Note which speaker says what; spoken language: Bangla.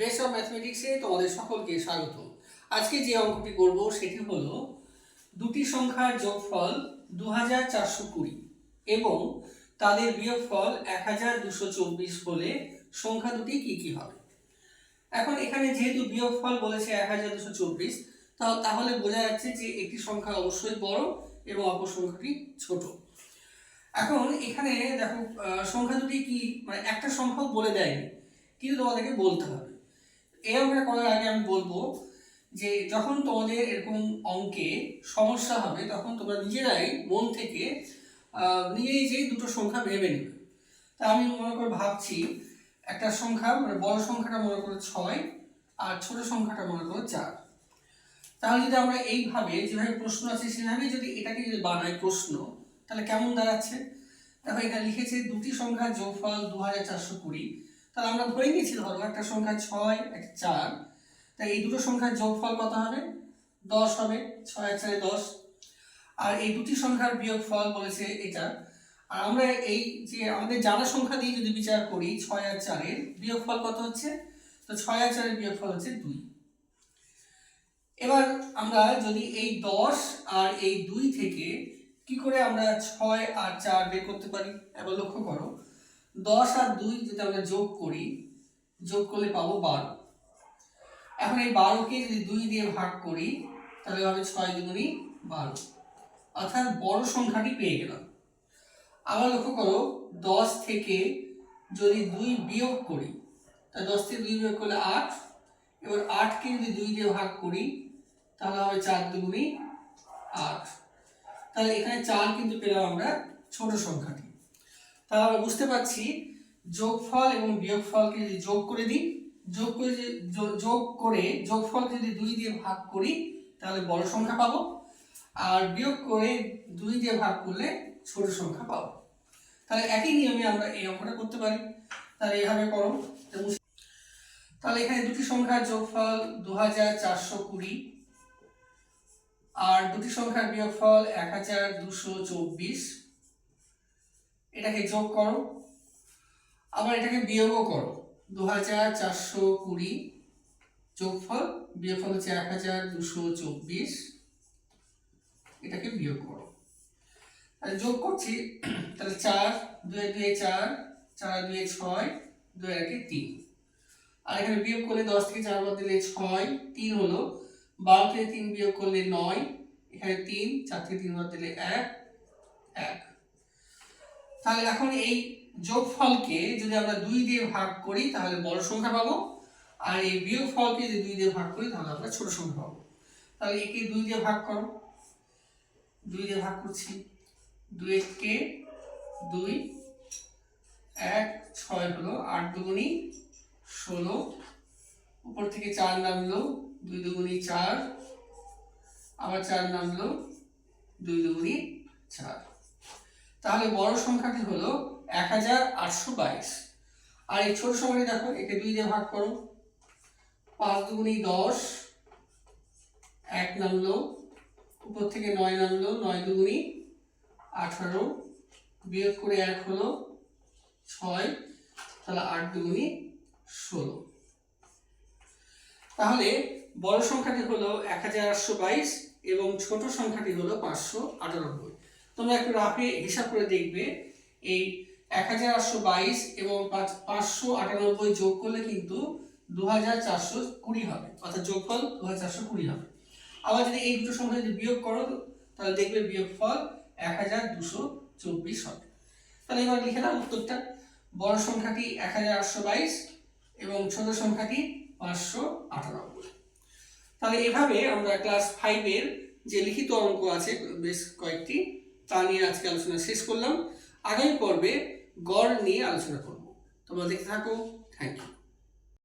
Speaker 1: বেস অফ ম্যাথমেটিক্সে তোমাদের সকলকে স্বাগত। আজকে যে অঙ্কটি করব সেটি হলো দুটি সংখ্যার যোগফল দু হাজার চারশো কুড়ি এবং তাদের বিয়োগফল এক হাজার দুশো চব্বিশ হলে সংখ্যা দুটি কি কি হবে। এখন এখানে যেহেতু বিয়োগফল বলেছে এক হাজার দুশো চব্বিশ তাহলে বোঝা যাচ্ছে যে একটি সংখ্যা অবশ্যই বড় এবং অপর সংখ্যাটি ছোট। এখন এখানে দেখো সংখ্যা দুটি কি মানে একটা সংখ্যাও বলে দেয়নি, কিন্তু তোমাদেরকে বলতে হবে। এই অঙ্কটা করার আগে আমি বলব যে যখন তোমাদের এরকম অঙ্কে সমস্যা হবে, তখন তোমরা নিজেরাই মন থেকে নিজে নিজেই দুটো সংখ্যা ভেবে নেবে। তা আমি মনে করে ভাবছি, একটা সংখ্যা মানে বড় সংখ্যাটা মনে করো ছয়, আর ছোট সংখ্যাটা মনে করো চার। তাহলে যদি আমরা এইভাবে যেভাবে প্রশ্ন আছে, সেভাবেই যদি এটাকে যদি বানাই প্রশ্ন, তাহলে কেমন দাঁড়াচ্ছে? দেখো এখানে লিখেছে দুটি সংখ্যার যোগফল দু হাজার চারশো কুড়ি তাহলে আমরা ধরে নিয়েছি, ধরো একটা সংখ্যা ছয়, একটা চার, তাই এই দুটো সংখ্যার যোগফল কত হবে? দশ হবে, ছয় আর চারে দশ। আর এই দুটি সংখ্যার বিয়োগফল বলেছে এটা। আর আমরা এই যে আমাদের জানা সংখ্যা দিয়ে যদি বিচার করি, ছয় আর চারের বিয়োগফল কত হচ্ছে? তো ছয় আর চারের বিয়োগফল হচ্ছে দুই। এবার আমরা যদি এই দশ আর এই দুই থেকে কি করে আমরা ছয় আর চার বের করতে পারি? এবার লক্ষ্য করো। দশ আর দুই যদি আমরা যোগ করি, যোগ করলে পাবো বারো। এখন এই বারোকে যদি দুই দিয়ে ভাগ করি, তাহলে হবে ছয় দুগুণি বারো। অর্থাৎ বড় সংখ্যাটি পেয়ে গেলাম। আবার লক্ষ্য করো, দশ থেকে যদি দুই বিয়োগ করি তা দশ থেকে দুই বিয়োগ করলে আট। এবার আটকে যদি দুই দিয়ে ভাগ করি, তাহলে হবে চার দুগুণি আট। তাহলে এখানে চার কিন্তু পেলাম আমরা ছোট সংখ্যাটি। তাহলে আমরা বুঝতে পারছি যোগফল এবং বিয়োগফলকে যদি যোগ করে দিই, যোগ করে যোগ করে যোগফলকে যদি দুই দিয়ে ভাগ করি, তাহলে বড় সংখ্যা পাবো। আর বিয়োগ করে দুই দিয়ে ভাগ করলে ছোট সংখ্যা পাবো। তাহলে একই নিয়মে আমরা এই অঙ্কটা করতে পারি। তাহলে এইভাবে করো। তাহলে এখানে দুটি সংখ্যার যোগফল দু হাজার চারশো কুড়ি, আর দুটি সংখ্যার বিয়োগফল এক হাজার দুশো চব্বিশ। এটাকে যোগ করো। আবার এটাকে বিয়োগও করো। দু হাজার চারশো কুড়ি যোগফল, বিয়োগফল হচ্ছে এক হাজার দুশো চব্বিশ। এটাকে বিয়োগ করো। তাহলে যোগ করছি, তাহলে চার দুয়ে দুয়ে চার চার দুয়ে ছয়, দুই একে তিন। আর এখানে বিয়োগ করলে দশ থেকে চার বাদ দিলে ছয়, তিন হলো বারো থেকে তিন বিয়োগ করলে নয়, এখানে তিন, চার থেকে তিন বাদ দিলে এক এক। তাহলে এখন এই যোগফলকে যদি আমরা দুই দিয়ে ভাগ করি, তাহলে বড় সংখ্যা পাবো। আর এই বিয়োগ ফলকে যদি দুই দিয়ে ভাগ করি, তাহলে আমরা ছোট সংখ্যা পাবো। তাহলে একে দুই দিয়ে ভাগ করো। দুই দিয়ে ভাগ করছি। দুই এককে দুই, এক, ছয় হলো আট দুগুণি ষোলো। উপর থেকে চার নামলো, দুই দুগুণি চার। আবার চার নামলো, দুই দুগুণি চার। তাহলে বড় সংখ্যাটি হলো এক হাজার আটশো বাইশ। আর এই ছোট সংখ্যাটি দেখো, একে দুই দিয়ে ভাগ করো। পাঁচ দুগুণি দশ, এক নামলো, উপর থেকে নয় নামলো, নয় দুগুণি আঠারো, বিয়োগ করে এক হলো ছয়, তাহলে আট দুগুণি ষোলো। তাহলে বড় সংখ্যাটি হলো এক হাজার আটশো বাইশ এবং ছোট সংখ্যাটি হলো পাঁচশো আটানব্বই। তোমরা একটু রাফে হিসাব করে দেখবে। এই এক হাজার আটশো বাইশ এবং পাঁচ- পাঁচশো আটানব্বই যোগ করলে কিন্তু দু হাজার চারশো কুড়ি হবে। অর্থাৎ যোগফল দু হাজার চারশো কুড়ি হবে। আবার যদি এই দুটো সংখ্যা যদি বিয়োগ করো, তাহলে দেখবে বিয়োগফল এক হাজার দুশো চব্বিশ হবে। তাহলে এবার লিখে দাও উত্তরটা। বড় সংখ্যাটি এক হাজার আটশো বাইশ এবং ছোট সংখ্যাটি পাঁচশো আটানব্বই। তাহলে এভাবে আমরা ক্লাস ফাইভের যে লিখিত অঙ্ক আছে, বেশ কয়েকটি তা নিয়ে আজকে আলোচনা শেষ করলাম। আগামী পর্বে গড় নিয়ে আলোচনা করব। তোমরা দেখতে থাকো। Thank you